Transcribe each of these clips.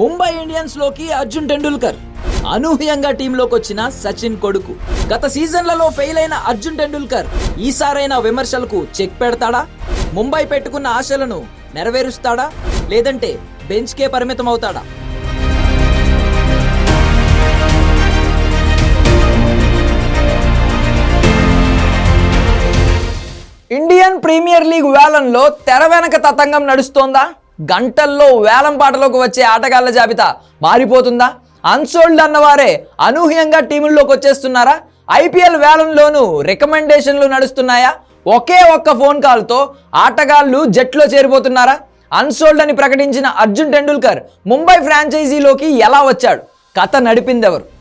ముంబై ఇండియన్స్లోకి అర్జున్ టెండూల్కర్. అనూహ్యంగా టీంలోకి వచ్చిన సచిన్ కొడుకు. గత సీజన్లలో ఫెయిల్ అయిన అర్జున్ టెండూల్కర్ ఈసారైన విమర్శలకు చెక్ పెడతాడా? ముంబై పెట్టుకున్న ఆశలను నెరవేరుస్తాడా? లేదంటే బెంచ్కే పరిమితం అవుతాడా ఇండియన్ ప్రీమియర్ లీగ్ వేలంలో తెర వెనక తతంగం నడుస్తోందా? గంటల్లో వేలం పాటలోకి వచ్చే ఆటగాళ్ళ జాబితా మారిపోతుందా? అన్సోల్డ్ అన్నవారే అనూహ్యంగా టీముల్లోకి వచ్చేస్తున్నారా? ఐపీఎల్ వేలంలోనూ రికమెండేషన్లు నడుస్తున్నాయా? ఒకే ఒక్క ఫోన్ కాల్తో ఆటగాళ్ళు జట్లో చేరిపోతున్నారా? అన్సోల్డ్ అని ప్రకటించిన అర్జున్ టెండూల్కర్ ముంబై ఫ్రాంచైజీలోకి ఎలా వచ్చాడు? కథ నడిపిందెవరు?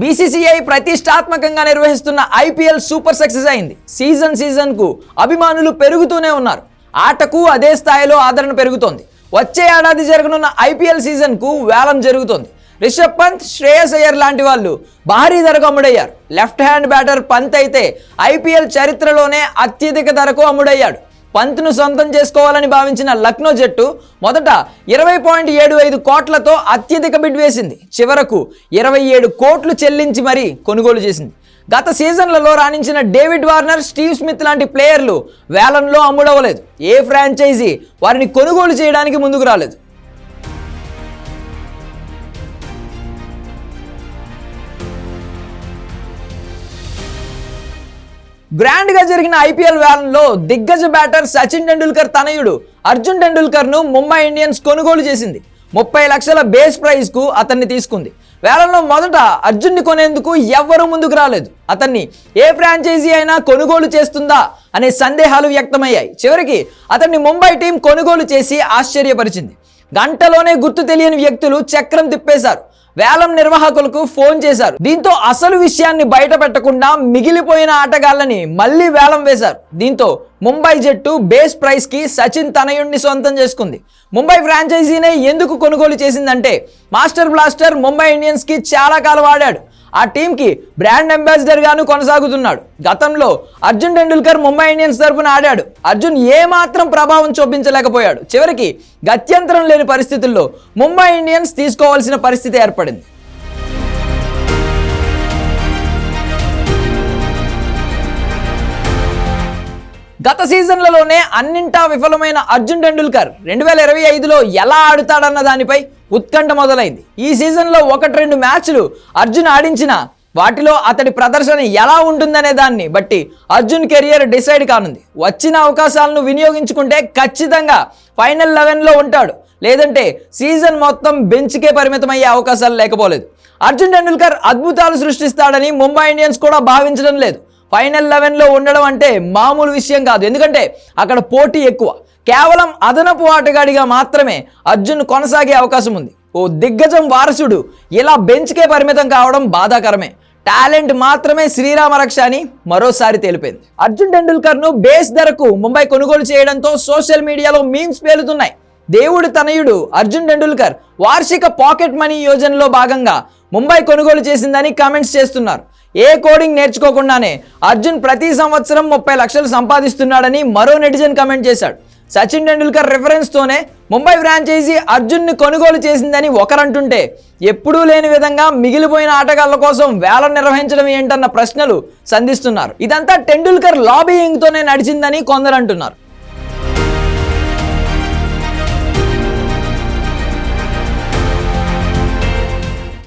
బీసీసీఐ ప్రతిష్టాత్మకంగా నిర్వహిస్తున్న ఐపీఎల్ సూపర్ సక్సెస్ అయింది. సీజన్ సీజన్కు అభిమానులు పెరుగుతూనే ఉన్నారు. ఆటకు అదే స్థాయిలో ఆదరణ పెరుగుతోంది. వచ్చే ఏడాది జరగనున్న ఐపీఎల్ సీజన్కు వేలం జరుగుతోంది. రిషబ్ పంత్ శ్రేయస్ అయ్యర్ లాంటి వాళ్ళు భారీ ధరకు అమ్ముడయ్యారు. లెఫ్ట్ హ్యాండ్ బ్యాటర్ పంత్ అయితే ఐపీఎల్ చరిత్రలోనే అత్యధిక ధరకు అమ్ముడయ్యాడు. పంత్ను సొంతం చేసుకోవాలని భావించిన లక్నో జట్టు మొదట ఇరవై పాయింట్ ఏడు ఐదు కోట్లతో అత్యధిక బిడ్ వేసింది. చివరకు ఇరవై ఏడు కోట్లు చెల్లించి మరీ కొనుగోలు చేసింది. గత సీజన్లలో రాణించిన డేవిడ్ వార్నర్ స్టీవ్ స్మిత్ లాంటి ప్లేయర్లు వేలంలో అమ్ముడవలేదు ఏ ఫ్రాంచైజీ వారిని కొనుగోలు చేయడానికి ముందుకు రాలేదు. గ్రాండ్గా జరిగిన ఐపీఎల్ వేలంలో దిగ్గజ బ్యాటర్ సచిన్ టెండూల్కర్ తనయుడు అర్జున్ టెండూల్కర్ను ముంబై ఇండియన్స్ కొనుగోలు చేసింది. ముప్పై లక్షల బేస్ ప్రైస్కు అతన్ని తీసుకుంది. వేలంలో మొదట అర్జున్ని కొనేందుకు ఎవ్వరూ ముందుకు రాలేదు. అతన్ని ఏ ఫ్రాంచైజీ అయినా కొనుగోలు చేస్తుందా అనే సందేహాలు వ్యక్తమయ్యాయి. చివరికి అతన్ని ముంబై టీం కొనుగోలు చేసి ఆశ్చర్యపరిచింది. గంటలోనే గుర్తు తెలియని వ్యక్తులు చక్రం తిప్పేశారు. వేలం నిర్వాహకులకు ఫోన్ చేశారు. దీంతో అసలు విషయాన్ని బయట పెట్టకుండా మిగిలిపోయిన ఆటగాళ్ళని మళ్ళీ వేలం వేశారు. దీంతో ముంబై జట్టు బేస్ ప్రైస్కి సచిన్ తనయుణ్ణి సొంతం చేసుకుంది. ముంబై ఫ్రాంచైజీనే ఎందుకు కొనుగోలు చేసిందంటే మాస్టర్ బ్లాస్టర్ ముంబై ఇండియన్స్కి చాలా కాలం ఆడాడు. ఆ టీంకి బ్రాండ్ అంబాసిడర్గాను కొనసాగుతున్నాడు. గతంలో అర్జున్ టెండూల్కర్ ముంబై ఇండియన్స్ తరపున ఆడాడు. అర్జున్ ఏమాత్రం ప్రభావం చూపించలేకపోయాడు. చివరికి గత్యంతరం లేని పరిస్థితుల్లో ముంబై ఇండియన్స్ తీసుకోవాల్సిన పరిస్థితి ఏర్పడింది. గత సీజన్లలోనే అన్నింటా విఫలమైన అర్జున్ టెండూల్కర్ రెండు వేల ఇరవై ఐదులో ఎలా ఆడుతాడన్న దానిపై ఉత్కంఠ మొదలైంది. ఈ సీజన్లో ఒకటి రెండు మ్యాచ్లు అర్జున్ ఆడించిన వాటిలో అతడి ప్రదర్శన ఎలా ఉంటుందనే దాన్ని బట్టి అర్జున్ కెరియర్ డిసైడ్ కానుంది. వచ్చిన అవకాశాలను వినియోగించుకుంటే ఖచ్చితంగా ఫైనల్ లెవెన్లో ఉంటాడు. లేదంటే సీజన్ మొత్తం బెంచ్కే పరిమితమయ్యే అవకాశాలు లేకపోలేదు. అర్జున్ టెండూల్కర్ అద్భుతాలు సృష్టిస్తాడని ముంబై ఇండియన్స్ కూడా భావించడం లేదు. ఫైనల్ లెవెన్లో ఉండడం అంటే మామూలు విషయం కాదు. ఎందుకంటే అక్కడ పోటీ ఎక్కువ. కేవలం అదనపు ఆటగాడిగా మాత్రమే అర్జున్ కొనసాగే అవకాశం ఉంది. ఓ దిగ్గజం వారసుడు ఇలా బెంచ్కే పరిమితం కావడం బాధాకరమే. టాలెంట్ మాత్రమే శ్రీరామ రక్ష అని మరోసారి తెలిపింది అర్జున్ టెండూల్కర్ను బేస్ ధరకు ముంబై కొనుగోలు చేయడంతో సోషల్ మీడియాలో మీమ్స్ పేలుతున్నాయి. దేవుడు తనయుడు అర్జున్ టెండూల్కర్ వార్షిక పాకెట్ మనీ యోజనలో భాగంగా ముంబై కొనుగోలు చేసిందని కామెంట్స్ చేస్తున్నారు. ఏ కోడింగ్ నేర్చుకోకుండానే అర్జున్ ప్రతి సంవత్సరం ముప్పై లక్షలు సంపాదిస్తున్నాడని మరో నెటిజన్ కమెంట్ చేశాడు. సచిన్ టెండూల్కర్ రెఫరెన్స్తోనే ముంబై ఫ్రాంచైజీ అర్జున్ను కొనుగోలు చేసిందని ఒకరంటుంటే ఎప్పుడూ లేని విధంగా మిగిలిపోయిన ఆటగాళ్ళ కోసం వేలం నిర్వహించడం ఏంటన్న ప్రశ్నలు సంధిస్తున్నారు. ఇదంతా టెండూల్కర్ లాబీయింగ్తోనే నడిచిందని కొందరు అంటున్నారు